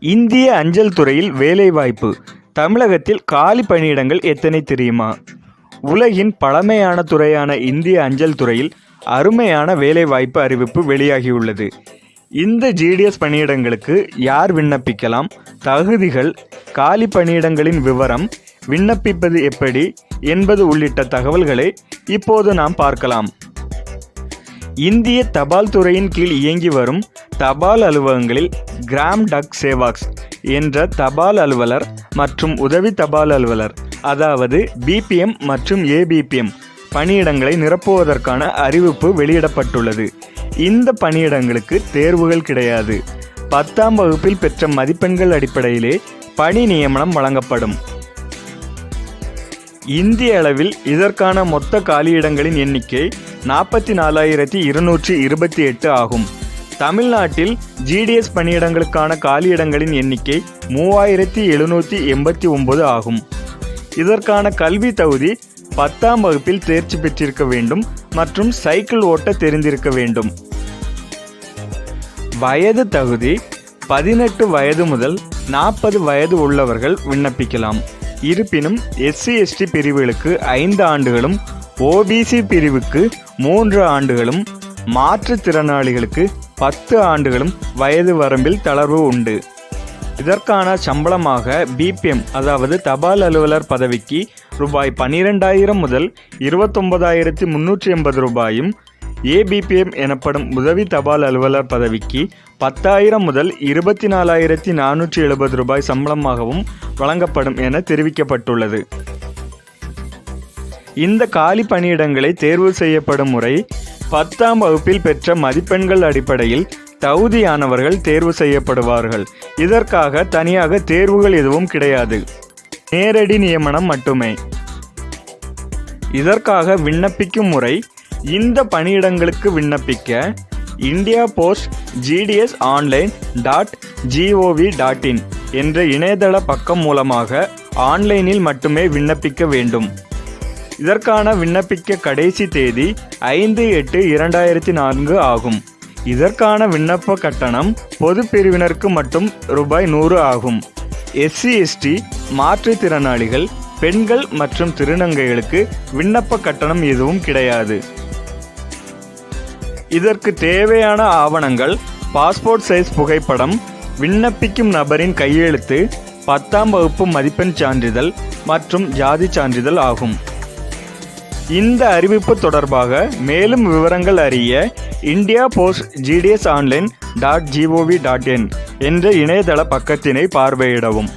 இந்திய அஞ்சல் துறையில் வேலைவாய்ப்பு. தமிழகத்தில் காலி பணியிடங்கள் எத்தனை தெரியுமா? உலகின் பழமையான துறையான இந்திய அஞ்சல் துறையில் அருமையான வேலைவாய்ப்பு அறிவிப்பு வெளியாகியுள்ளது. இந்த ஜிடிஎஸ் பணியிடங்களுக்கு யார் விண்ணப்பிக்கலாம்? தகுதிகள் காலி பணியிடங்களின் விவரம் விண்ணப்பிப்பது எப்படி என்பது உள்ளிட்ட தகவல்களை இப்போது நாம் பார்க்கலாம். இந்திய தபால் துறையின் கீழ் இயங்கி வரும் தபால் அலுவலகங்களில் கிராம் டக் சேவாக்ஸ் என்ற தபால் அலுவலர் மற்றும் உதவி தபால் அலுவலர் அதாவது பிபிஎம் மற்றும் ஏபிபிஎம் பணியிடங்களை நிரப்புவதற்கான அறிவிப்பு வெளியிடப்பட்டுள்ளது. இந்த பணியிடங்களுக்கு தேர்வுகள் கிடையாது. பத்தாம் வகுப்பில் பெற்ற மதிப்பெண்கள் அடிப்படையிலே பணி நியமனம் வழங்கப்படும். இந்திய அளவில் இதற்கான மொத்த காலியிடங்களின் எண்ணிக்கை நாற்பத்தி நாலாயிரத்தி இருநூற்றி இருபத்தி எட்டு ஆகும். தமிழ்நாட்டில் ஜிடிஎஸ் பணியிடங்களுக்கான காலியிடங்களின் எண்ணிக்கை மூவாயிரத்தி எழுநூற்றி எண்பத்தி ஒன்பது ஆகும். இதற்கான கல்வி தகுதி பத்தாம் வகுப்பில் தேர்ச்சி பெற்றிருக்க வேண்டும் மற்றும் சைக்கிள் ஓட்ட தெரிந்திருக்க வேண்டும். வயது தகுதி பதினெட்டு வயது முதல் நாற்பது வயது உள்ளவர்கள் விண்ணப்பிக்கலாம். இருப்பினும் எஸ்சி எஸ்டி பிரிவுகளுக்கு ஐந்து ஆண்டுகளும் ஓபிசி பிரிவுக்கு மூன்று ஆண்டுகளும் மாற்றுத்திறனாளிகளுக்கு பத்து ஆண்டுகளும் வயது வரம்பில் தளர்வு உண்டு. இதற்கான சம்பளமாக பிபிஎம் அதாவது தபால் அலுவலர் பதவிக்கு ரூபாய் பன்னிரெண்டாயிரம் முதல் இருபத்தொன்பதாயிரத்தி முன்னூற்றி எண்பது ரூபாயும் ஏபிபிஎம் எனப்படும் உதவி தபால் அலுவலர் பதவிக்கு பத்தாயிரம் முதல் இருபத்தி நாலாயிரத்தி நானூற்றி எழுபது ரூபாய் சம்பளமாகவும் வழங்கப்படும் என தெரிவிக்கப்பட்டுள்ளது. இந்த காலி பணியிடங்களை தேர்வு செய்யப்படும் முறை பத்தாம் வகுப்பில் பெற்ற மதிப்பெண்கள் அடிப்படையில் தகுதியானவர்கள் தேர்வு செய்யப்படுவார்கள். இதற்காக தனியாக தேர்வுகள் எதுவும் கிடையாது. நேரடி நியமனம் மட்டுமே. இதற்காக விண்ணப்பிக்கும் முறை இந்த பணியிடங்களுக்கு விண்ணப்பிக்க India Post GDS online dot gov dot in என்ற இணையதள பக்கம் மூலமாக ஆன்லைனில் மட்டுமே விண்ணப்பிக்க வேண்டும். இதற்கான விண்ணப்பிக்க கடைசி தேதி ஐந்து எட்டு இரண்டாயிரத்தி நான்கு ஆகும். இதற்கான விண்ணப்ப கட்டணம் பொது பிரிவினருக்கு மட்டும் ரூபாய் நூறு ஆகும். எஸ்சி எஸ்டி மாற்றுத்திறனாளிகள் பெண்கள் மற்றும் திருநங்கைகளுக்கு விண்ணப்ப கட்டணம் எதுவும் கிடையாது. இதற்கு தேவையான ஆவணங்கள் பாஸ்போர்ட் சைஸ் புகைப்படம் விண்ணப்பிக்கும் நபரின் கையெழுத்து பத்தாம் வகுப்பு மதிப்பெண் சான்றிதழ் மற்றும் ஜாதி சான்றிதழ் ஆகும். இந்த அறிவிப்பு தொடர்பாக மேலும் விவரங்கள் அறிய India Post GDS online dot gov dot in என்ற இணையதள பக்கத்தினை பார்வையிடவும்.